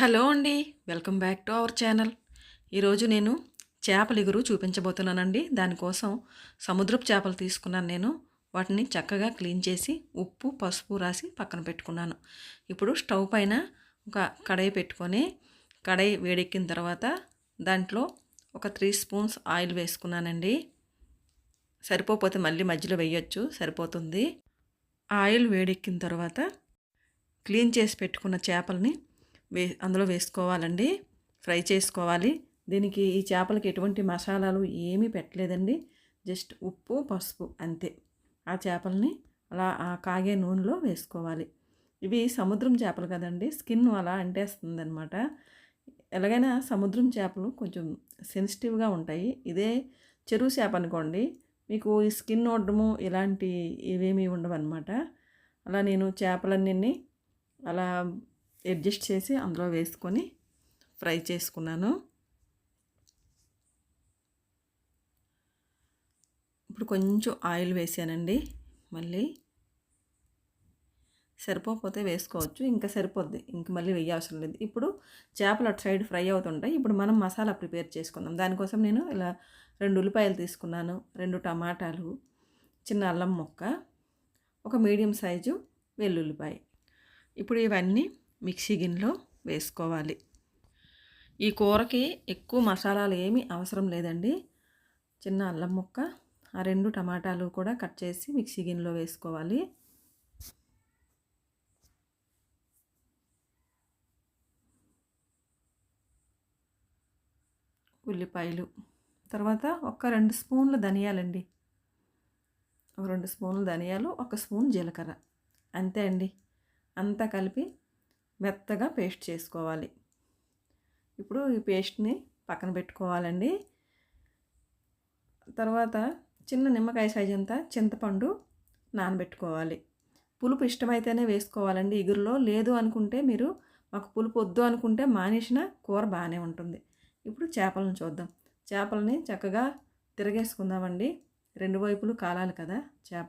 Hello అండి welcome back to our channel. ఈరోజు నేను చేపలిగురు చూపించబోతున్నానండి. దానికోసం సముద్రపు చేపలు తీసుకున్నాను నేను. వాటిని చక్కగా క్లీన్ చేసి ఉప్పు పసుపు రాసి పక్కన పెట్టుకున్నాను. ఇప్పుడు స్టవ్ పైన ఒక కడాయి పెట్టుకొని కడాయి వేడెక్కిన తర్వాత దాంట్లో ఒక త్రీ స్పూన్స్ ఆయిల్ వేసుకున్నానండి. సరిపోతే మళ్ళీ మధ్యలో వేయొచ్చు సరిపోతుంది. ఆయిల్ వేడెక్కిన తర్వాత క్లీన్ చేసి పెట్టుకున్న చేపల్ని వే అందులో వేసుకోవాలండి. ఫ్రై చేసుకోవాలి. దీనికి ఈ చేపలకి ఎటువంటి మసాలాలు ఏమీ పెట్టలేదండి. జస్ట్ ఉప్పు పసుపు అంతే. ఆ చేపల్ని అలా ఆ కాగే నూనెలో వేసుకోవాలి. ఇవి సముద్రం చేపలు కదండి. స్కిన్ అలా అంటేస్తుంది అనమాట ఎలాగైనా సముద్రం చేపలు కొంచెం సెన్సిటివ్గా ఉంటాయి. ఇదే చెరువు చేప అనుకోండి. మీకు ఈ స్కిన్ వడ్డము ఇలాంటి ఇవేమీ ఉండవన్నమాట. అలా నేను చేపలన్నీ అలా అడ్జస్ట్ చేసి అందులో వేసుకొని ఫ్రై చేసుకున్నాను. ఇప్పుడు కొంచెం ఆయిల్ వేసానండి. మళ్ళీ సరిపోతే వేసుకోవచ్చు. ఇంకా సరిపోద్ది. ఇంక మళ్ళీ వేయవసరం లేదు. ఇప్పుడు చేపలు అటు సైడ్ ఫ్రై అవుతుంటాయి. ఇప్పుడు మనం మసాలా ప్రిపేర్ చేసుకుందాం. దానికోసం నేను ఇలా రెండు ఉల్లిపాయలు తీసుకున్నాను. రెండు టమాటాలు చిన్న అల్లం ముక్క ఒక మీడియం సైజు వెల్లుల్లిపాయ. ఇప్పుడు ఇవన్నీ మిక్సీ గిన్నెలో వేసుకోవాలి. ఈ కూరకి ఎక్కువ మసాలాలు ఏమీ అవసరం లేదండి. చిన్న అల్లం ముక్క ఆ రెండు టమాటాలు కూడా కట్ చేసి మిక్సీ గిన్నెలో వేసుకోవాలి. ఉల్లిపాయలు. తర్వాత ఒక రెండు స్పూన్ల ధనియాలండి. ఒక రెండు స్పూన్ల ధనియాలు ఒక స్పూన్ జీలకర్ర. అంతే అండి. అంతా కలిపి మెత్తగా పేస్ట్ చేసుకోవాలి. ఇప్పుడు ఈ పేస్ట్ని పక్కన పెట్టుకోవాలండి. తర్వాత చిన్న నిమ్మకాయ సైజ్ అంతా చింతపండు నానబెట్టుకోవాలి. పులుపు ఇష్టమైతేనే వేసుకోవాలండి ఇగురులో. లేదు అనుకుంటే మీరు మాకు పులుపు వద్దు అనుకుంటే మానేసిన కూర బాగానే ఉంటుంది. ఇప్పుడు చేపలను చూద్దాం. చేపలని చక్కగా తిరగేసుకుందామండి. రెండు వైపులు కాలాలి కదా చేప.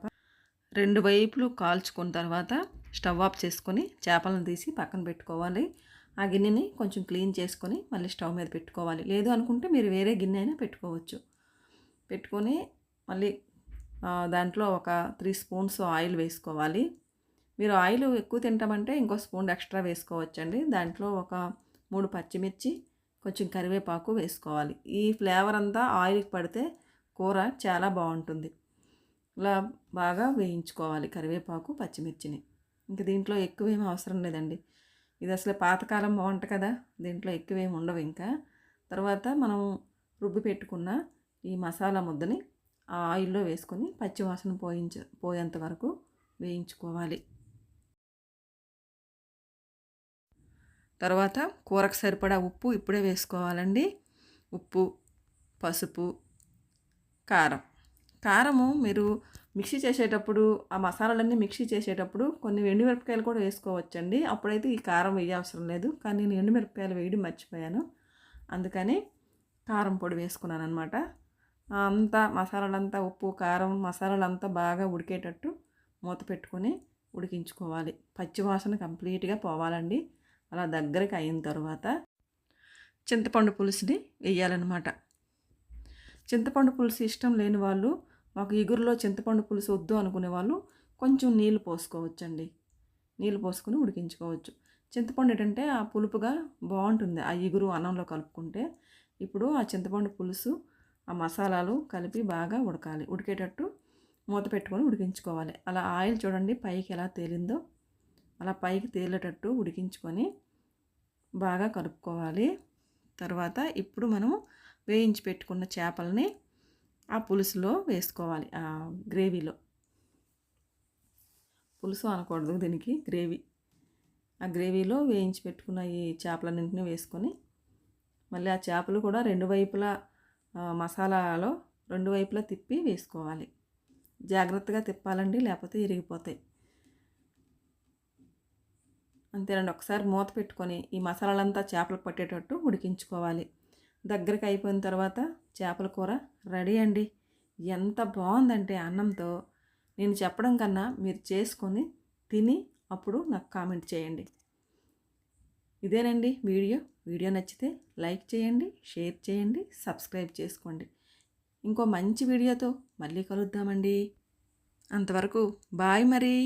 రెండు వైపులు కాల్చుకున్న తర్వాత స్టవ్ ఆఫ్ చేసుకొని చేపలను తీసి పక్కన పెట్టుకోవాలి. ఆ గిన్నెని కొంచెం క్లీన్ చేసుకొని మళ్ళీ స్టవ్ మీద పెట్టుకోవాలి. లేదు అనుకుంటే మీరు వేరే గిన్నె అయినా పెట్టుకోవచ్చు. పెట్టుకొని మళ్ళీ దాంట్లో ఒక త్రీ స్పూన్స్ ఆయిల్ వేసుకోవాలి. మీరు ఆయిల్ ఎక్కువ తింటామంటే ఇంకో స్పూన్ ఎక్స్ట్రా వేసుకోవచ్చండి. దాంట్లో ఒక మూడు పచ్చిమిర్చి కొంచెం కరివేపాకు వేసుకోవాలి. ఈ ఫ్లేవర్ అంతా ఆయిల్కి పడితే కూర చాలా బాగుంటుంది. ఇలా బాగా వేయించుకోవాలి కరివేపాకు పచ్చిమిర్చిని. ఇంక దీంట్లో ఎక్కువేమీ అవసరం లేదండి. ఇది అసలు పాతకాలం వంట కదా దీంట్లో ఎక్కువేమి ఉండవు ఇంకా. తర్వాత మనం రుబ్బి పెట్టుకున్న ఈ మసాలా ముద్దని ఆ ఆయిల్లో వేసుకొని పచ్చివాసన పోయించ పోయేంత వరకు వేయించుకోవాలి. తర్వాత కూరకు సరిపడా ఉప్పు ఇప్పుడే వేసుకోవాలండి. ఉప్పు పసుపు కారం. కారము మీరు మిక్సీ చేసేటప్పుడు ఆ మసాలాలన్నీ మిక్సీ చేసేటప్పుడు కొన్ని ఎండుమిరపకాయలు కూడా వేసుకోవచ్చండి. అప్పుడైతే ఈ కారం వేయవసరం లేదు. కానీ నేను ఎండుమిరపకాయలు వేయడం మర్చిపోయాను. అందుకని కారం పొడి వేసుకున్నాను అనమాట అంతా మసాలాలంతా ఉప్పు కారం మసాలాలంతా బాగా ఉడికేటట్టు మూత పెట్టుకొని ఉడికించుకోవాలి. పచ్చివాసన కంప్లీట్గా పోవాలండి. అలా దగ్గరికి అయిన తర్వాత చింతపండు పులుసుని వేయాలన్నమాట. చింతపండు పులుసు ఇష్టం లేని వాళ్ళు మాకు ఇగురులో చింతపండు పులుసు వద్దు అనుకునే వాళ్ళు కొంచెం నీళ్ళు పోసుకోవచ్చండి. నీళ్ళు పోసుకొని ఉడికించుకోవచ్చు. చింతపండు ఏంటంటే ఆ పులుపుగా బాగుంటుంది. ఆ ఇగురు అన్నంలో కలుపుకుంటే ఇప్పుడు ఆ చింతపండు పులుసు ఆ మసాలాలు కలిపి బాగా ఉడకాలి. ఉడికేటట్టు మూత పెట్టుకొని ఉడికించుకోవాలి. అలా ఆయిల్ చూడండి పైకి ఎలా తేలిందో. అలా పైకి తేలేటట్టు ఉడికించుకొని బాగా కలుపుకోవాలి. తర్వాత ఇప్పుడు మనం వేయించి పెట్టుకున్న చేపలని ఆ పులుసులో వేసుకోవాలి ఆ గ్రేవీలో. పులుసు అనకూడదు దీనికి గ్రేవీ. ఆ గ్రేవీలో వేయించి పెట్టుకున్న ఈ చేపలన్నింటినీ వేసుకొని మళ్ళీ ఆ చేపలు కూడా రెండు వైపులా మసాలాలో రెండు వైపులా తిప్పి వేసుకోవాలి. జాగ్రత్తగా తిప్పాలండి లేకపోతే ఇరిగిపోతాయి. అంతేనండి. ఒకసారి మూత పెట్టుకొని ఈ మసాలాలంతా చేపలకు పట్టేటట్టు ఉడికించుకోవాలి. దగ్గరికి అయిపోయిన తర్వాత చేపల కూర రెడీ అండి. ఎంత బాగుందంటే అన్నంతో. నేను చెప్పడం కన్నా మీరు చేసుకొని తిని అప్పుడు నాకు కామెంట్ చేయండి. ఇదేనండి వీడియో. వీడియో నచ్చితే లైక్ చేయండి షేర్ చేయండి సబ్స్క్రైబ్ చేసుకోండి. ఇంకో మంచి వీడియోతో మళ్ళీ కలుద్దామండి. అంతవరకు బాయ్ మరి.